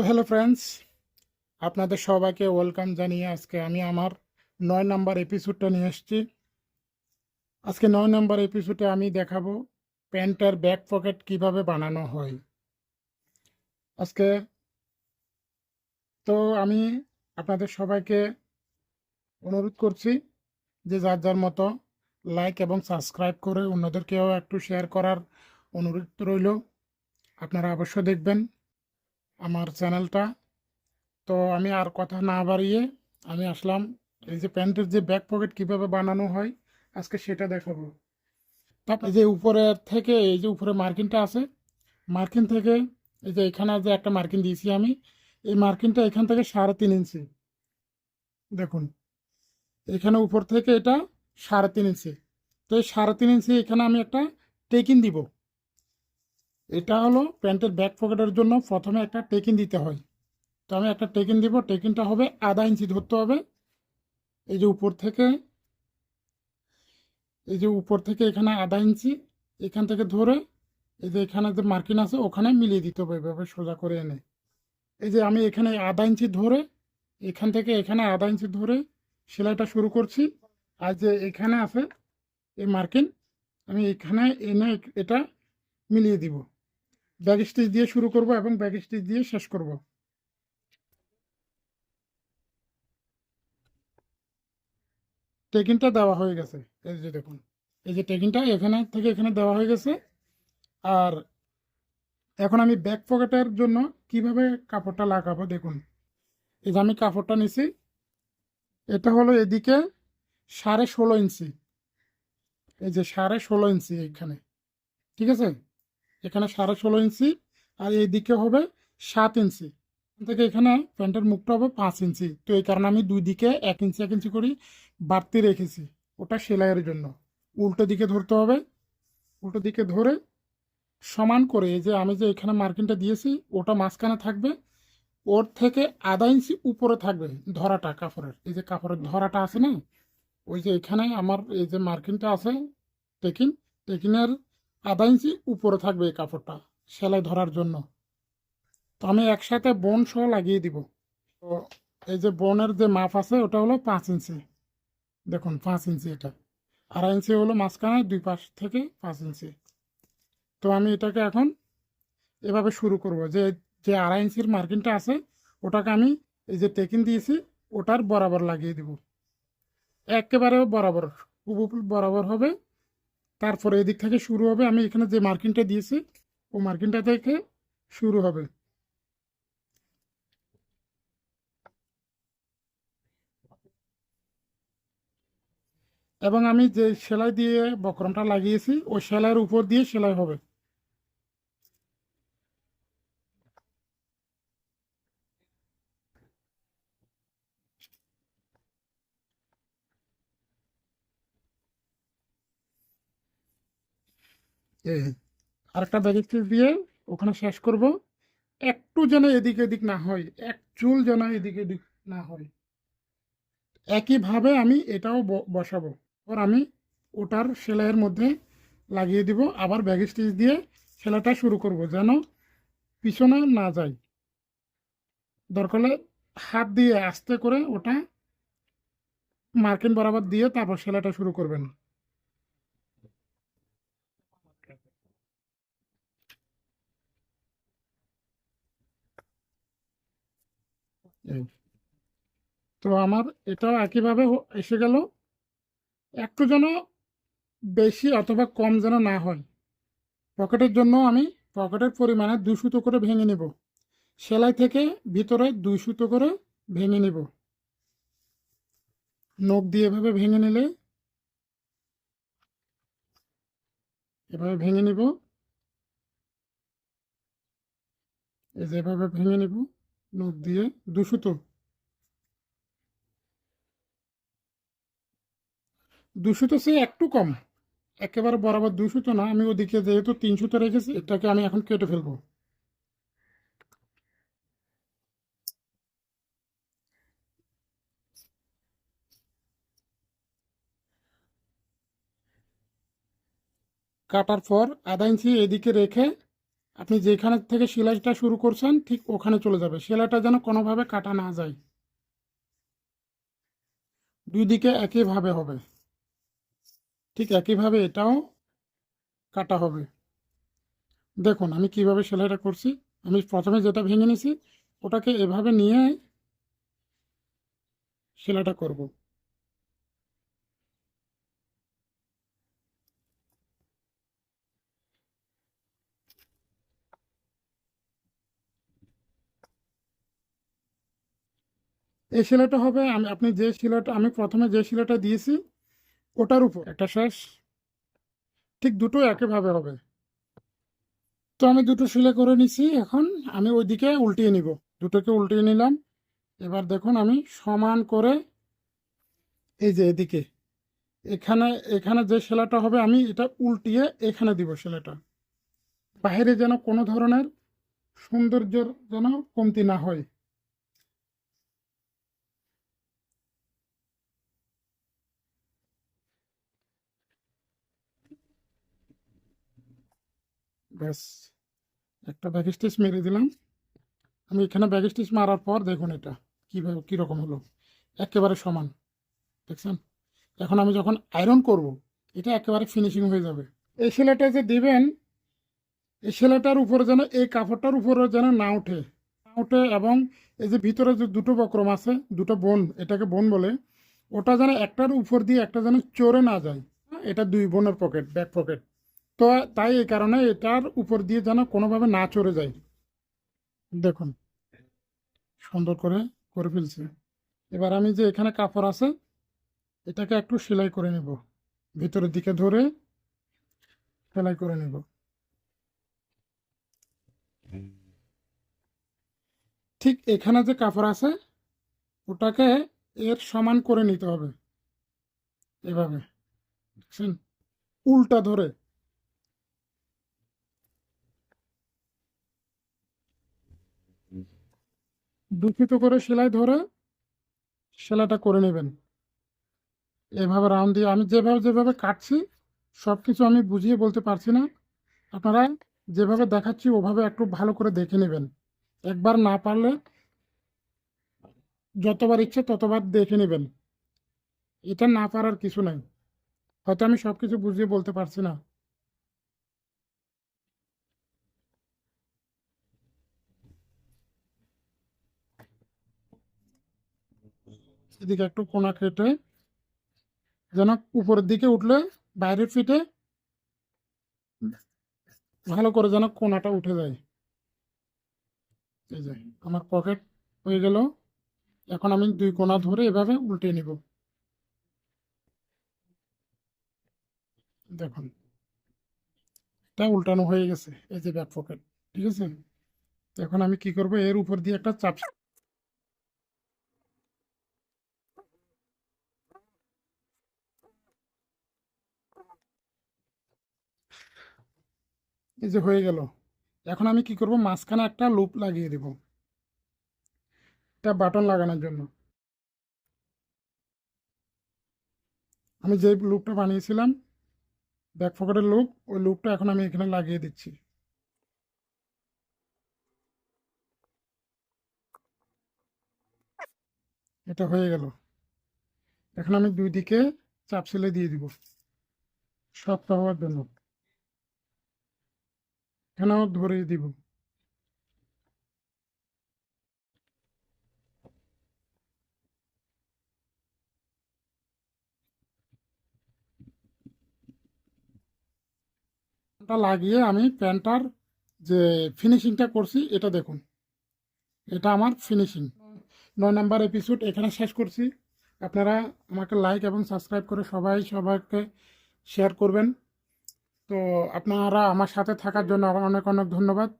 তো hello friends আপনাদের সবাইকে ওয়েলকাম জানিয়ে আজকে আমি আমার নয় নাম্বার এপিসোডটা নিয়ে এসেছি। আজকে নয় নাম্বার এপিসোডে আমি দেখাবো প্যান্টের ব্যাক পকেট কীভাবে বানানো হয়। আজকে তো আমি আপনাদের সবাইকে অনুরোধ করছি যে যার যার মতো লাইক এবং সাবস্ক্রাইব করে অন্যদেরকেও একটু শেয়ার করার অনুরোধ রইল। আপনারা অবশ্য দেখবেন। আমার চ্যানেলটা। তো আমি আর কথা না বাড়িয়ে আমি আসলাম। এই যে প্যান্টের যে ব্যাক পকেট কীভাবে বানানো হয়, আজকে সেটা দেখাবো। তারপর এই যে উপরের থেকে, এই যে উপরে মার্কিনটা আছে, মার্কিন থেকে এই যে এখানে যে একটা মার্কিন দিয়েছি আমি, এই মার্কিনটা এখান থেকে সাড়ে তিন ইঞ্চি। দেখুন, এখানে উপর থেকে এটা সাড়ে তিন ইঞ্চি। তো এই সাড়ে তিন ইঞ্চি এখানে আমি একটা টেকিন দিব। এটা হলো প্যান্টের ব্যাক পকেটের জন্য প্রথমে একটা টেকিন দিতে হয়। তো আমি একটা টেকিন দিব, টেকিনটা হবে আধা ইঞ্চি ধরতে হবে। এই যে উপর থেকে, এই যে উপর থেকে এখানে আধা ইঞ্চি, এখান থেকে ধরে, এই যে এখানে যে মার্কিন আছে, ওখানে মিলিয়ে দিতে হবে এভাবে সোজা করে এনে। এই যে আমি এখানে আধা ইঞ্চি ধরে, এখান থেকে এখানে আধা ইঞ্চি ধরে সেলাইটা শুরু করছি। আর যে এখানে আছে, এই মার্কিন, আমি এখানে এনে এটা মিলিয়ে দিব। ব্যাগ স্টিচ দিয়ে শুরু করব এবং ব্যাগ স্টিচ দিয়ে শেষ করব। টেকিনটা দেওয়া হয়ে গেছে। এই যে দেখুন, এই যে টেকিনটা এখানে থেকে এখানে দেওয়া হয়ে গেছে। আর এখন আমি ব্যাক পকেটের জন্য কীভাবে কাপড়টা লাগাবো দেখুন। এই যে আমি কাপড়টা নিছি, এটা হলো এদিকে সাড়ে ষোলো ইঞ্চি। এই যে সাড়ে ষোলো ইঞ্চি এখানে ঠিক আছে? এখানে সাড়ে ষোলো ইঞ্চি আর এইদিকে হবে সাত ইঞ্চি। থেকে এখানে প্যান্টের মুখটা হবে পাঁচ ইঞ্চি। তো এই কারণে আমি দুই দিকে এক ইঞ্চি এক ইঞ্চি করি বাড়তি রেখেছি ওটা সেলাইয়ের জন্য। উল্টো দিকে ধরতে হবে। উল্টো দিকে ধরে সমান করে এই যে আমি যে এখানে মার্কিনটা দিয়েছি, ওটা মাঝখানে থাকবে। ওর থেকে আধা ইঞ্চি উপরে থাকবে ধরাটা কাপড়ের। এই যে কাপড়ের ধরাটা আছে না? ওই যে এখানে আমার এই যে মার্কিনটা আছে টেকিন টেকিনের আধা ইঞ্চি উপরে থাকবে এই কাপড়টা সেলাই ধরার জন্য। তো আমি একসাথে বোন সহ লাগিয়ে দিব। তো এই যে বোনের যে মাপ আছে, ওটা হলো পাঁচ ইঞ্চি। দেখুন, পাঁচ ইঞ্চি এটা। আড়াই ইঞ্চি হলো মাঝখানে, দুই পাশ থেকে পাঁচ ইঞ্চি। তো আমি এটাকে এখন এভাবে শুরু করব। যে যে আড়াই ইঞ্চির মার্কিনটা আছে, ওটাকে আমি এই যে টেকিন দিয়েছি, ওটার বরাবর লাগিয়ে দিব। একেবারে বরাবর বরাবর হবে। তারপরে এদিক থেকে শুরু হবে, আমি এখানে যে মার্কিনটা দিয়েছি, ও মার্কিনটা থেকে শুরু হবে। এবং আমি যে সেলাই দিয়ে বক্রমটা লাগিয়েছি, ওই সেলাইয়ের উপর দিয়ে সেলাই হবে। আরেকটা ব্যাগিক দিয়ে ওখানে শেষ করব। একটু যেন এদিক এদিক না হয়, এক চুল যেন এদিক এদিক না হয়। একইভাবে আমি এটাও বসাবো। ওর আমি ওটার সেলাইয়ের মধ্যে লাগিয়ে দিব। আবার ব্যাগ স্টিচ দিয়ে সেলাইটা শুরু করব যেন পিছনে না যায়। দরকার হাত দিয়ে আস্তে করে ওটা মার্কিন বরাবর দিয়ে তারপর সেলাইটা শুরু করবেন। তো আমার এটাও একইভাবে এসে গেল। একটু যেন বেশি অথবা কম যেন না হয়। পকেটের জন্য আমি পকেটের পরিমাণে দুই সুতো করে ভেঙে নেব। সেলাই থেকে ভিতরে দুই সুতো করে ভেঙে নেব। নখ দিয়ে এভাবে ভেঙে নিলে এভাবে ভেঙে নিব। এই যে এভাবে ভেঙে নিব। নখ দিয়ে দু সুতো। দুশো তো সে একটু কম। একেবারে বরাবর দুশো তো না, আমি ওদিকে যেহেতু তিনশো তো রেখেছি, এটাকে আমি এখন কেটে ফেলব। কাটার পর আধা ইঞ্চি এদিকে রেখে আপনি যেখানে থেকে সেলাইটা শুরু করছেন, ঠিক ওখানে চলে যাবে। সেলাইটা যেন কোনোভাবে কাটা না যায়। দুই দিকে একইভাবে হবে। ঠিক একইভাবে এটাও কাটা হবে। দেখুন, আমি কীভাবে সেলাইটা করছি। আমি প্রথমে যেটা ভেঙে নিছি, ওটাকে এভাবে নিয়ে সেলাইটা করব। এই সেলাইটা হবে আমি, আপনি যে শিলাটা, আমি প্রথমে যে সেলাইটা দিয়েছি, ওটার উপর একটা শেষ। ঠিক দুটো একইভাবে হবে। তো আমি দুটো সেলাই করে নিছি এখন, আমি ওইদিকে উল্টিয়ে নিব। দুটোকে উল্টিয়ে নিলাম। এবার দেখুন আমি সমান করে এই যে এদিকে, এখানে এখানে যে সেলাইটা হবে, আমি এটা উল্টিয়ে এখানে দিব সেলাইটা বাইরে যেন কোনো ধরনের সৌন্দর্যের যেন কমতি না হয়। ব্যাস, একটা ব্যাক স্টিচ মেরে দিলাম। আমি এখানে ব্যাক স্টিচ মারার পর দেখুন এটা, কীভাবে, কীরকম হলো। একেবারে সমান, দেখছেন? এখন আমি যখন আয়রন করব, এটা একেবারে ফিনিশিং হয়ে যাবে। এই সেলাইটা যে দিবেন, এই সেলাইটার উপরে যেন, এই কাপড়টার উপরে যেন না ওঠে না ওঠে এবং এই যে ভিতরে যে দুটো বক্রম আছে, দুটো বোন এটাকে বোন বলে, ওটা যেন একটার উপর দিয়ে একটা যেন চড়ে না যায়। এটা দুই বোনের পকেট ব্যাক পকেট তো তাই এই কারণে এটার উপর দিয়ে যেন কোনোভাবে না চড়ে যায়। দেখুন, সুন্দর করে করে ফেলছি। এবার আমি যে এখানে কাপড় আছে, এটাকে একটু সেলাই করে নেব। ভিতরের দিকে ধরে সেলাই করে নেব। ঠিক এখানে যে কাপড় আছে, ওটাকে এর সমান করে নিতে হবে। এভাবে, দেখছেন? উল্টা ধরে। দুঃখিত করে সেলাই ধরে সেলাইটা করে নেবেন। এভাবে রাউন্ড দিয়ে আমি যেভাবে যেভাবে কাটছি সব কিছু আমি বুঝিয়ে বলতে পারছি না। আপনারা যেভাবে দেখাচ্ছি, ওভাবে একটু ভালো করে দেখে নেবেন। একবার না পারলে যতবার ইচ্ছে ততবার দেখে নেবেন। এটা না পারার কিছু নাই। হয়তো আমি সব কিছু বুঝিয়ে বলতে পারছি না। এদিকে একটু কোনা কেটে যেন উপরের দিকে উঠলে বাইরের ফিটে ভালো করে যেন কোনাটা উঠে যায়। এই যে আমার পকেট হয়ে গেল। এখন আমি দুই কোনা ধরে এভাবে উল্টে নিব। দেখুন, এটা উল্টানো হয়ে গেছে, এই যে ব্যাক পকেট ঠিক আছে? এখন আমি কি করব? এর উপর দিয়ে একটা চাপ এই যে হয়ে গেল। এখন আমি কি করব? মাঝখানে একটা লুপ লাগিয়ে দেব। এটা বাটন লাগানোর জন্য। আমি যে লুপটা বানিয়েছিলাম ব্যাক পকেটের লুপ ওই লুপটা এখন আমি এখানে লাগিয়ে দিচ্ছি। এটা হয়ে গেল। এখন আমি দুই দিকে চাপ সেলাই দিয়ে দিব। শক্ত হওয়ার জন্য। এখানেও ধরে দিব। লাগিয়ে আমি প্যান্টটার যে ফিনিশিংটা করছি, এটা দেখুন। এটা আমার ফিনিশিং। নয় নাম্বার এপিসোড এখানে শেষ করছি। আপনারা আমাকে লাইক এবং সাবস্ক্রাইব করে সবাই সবাইকে শেয়ার করবেন। তো আপনারা আমার সাথে থাকার জন্য অনেক অনেক ধন্যবাদ।